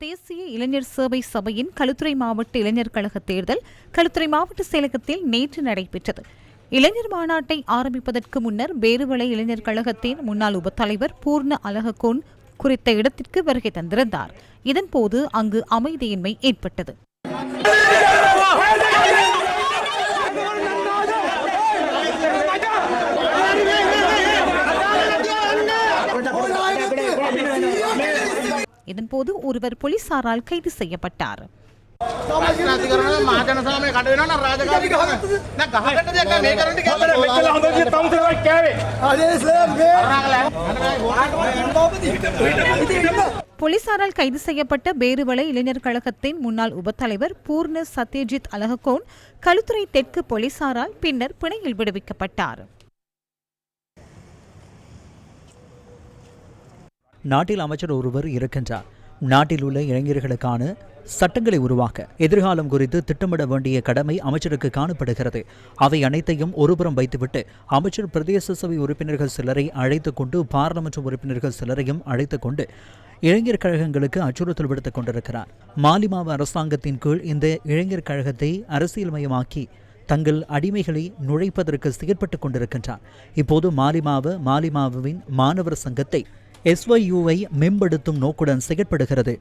தேசிய இளைஞர் சேவை சபையின் களுத்துறை மாவட்ட இளைஞர் கழக தேர்தல் களுத்துறை மாவட்ட செயலகத்தில் நேற்று நடைபெற்றது இளைஞர் மாநாட்டை ஆரம்பிப்பதற்கு முன்னர் வேறுவலை இளைஞர் கழகத்தின் முன்னாள் உபத்தலைவர் பூர்ண அலககோன் குறித்த இடத்திற்கு வருகை தந்திருந்தார் இதன்போது அங்கு அமைதியின்மை ஏற்பட்டது இதன்போது ஒருவர் போலீசாரால் கைது செய்யப்பட்டார். போலீசாரால் கைது செய்யப்பட்ட பேருவளை இளைஞர் கழகத்தின் முன்னாள் உபத்தலைவர் பூர்ண சத்யஜித் அலகோன் களுத்துறை தெற்கு போலீசாரால் பின்னர் பிணையில் விடுவிக்கப்பட்டார். நாட்டில் அமைச்சர் ஒருவர் இருக்கின்றார். நாட்டில் உள்ள இளைஞர்களுக்கான சட்டங்களை உருவாக்க எதிர்காலம் குறித்து திட்டமிட வேண்டிய கடமை அமைச்சருக்கு காணப்படுகிறது. அவை அனைத்தையும் ஒருபுறம் வைத்துவிட்டு அமைச்சர் பிரதேச சபை உறுப்பினர்கள் சிலரை அழைத்து கொண்டு பாராளுமன்ற உறுப்பினர்கள் சிலரையும் அழைத்து கொண்டு இளைஞர் கழகங்களுக்கு அச்சுறுத்தல் விடுத்துக் கொண்டிருக்கிறார். மாலிமாவு அரசாங்கத்தின் கீழ் இந்த இளைஞர் கழகத்தை அரசியல்மயமாக்கி தங்கள் அடிமைகளை நுழைப்பதற்கு செயற்பட்டுக் கொண்டிருக்கின்றார். இப்போது மாலிமாவு மாலிமாவுவின் மாணவர் சங்கத்தை எஸ்ஒய்யூவை மேம்படுத்தும் நோக்குடன் செயற்படுகிறது.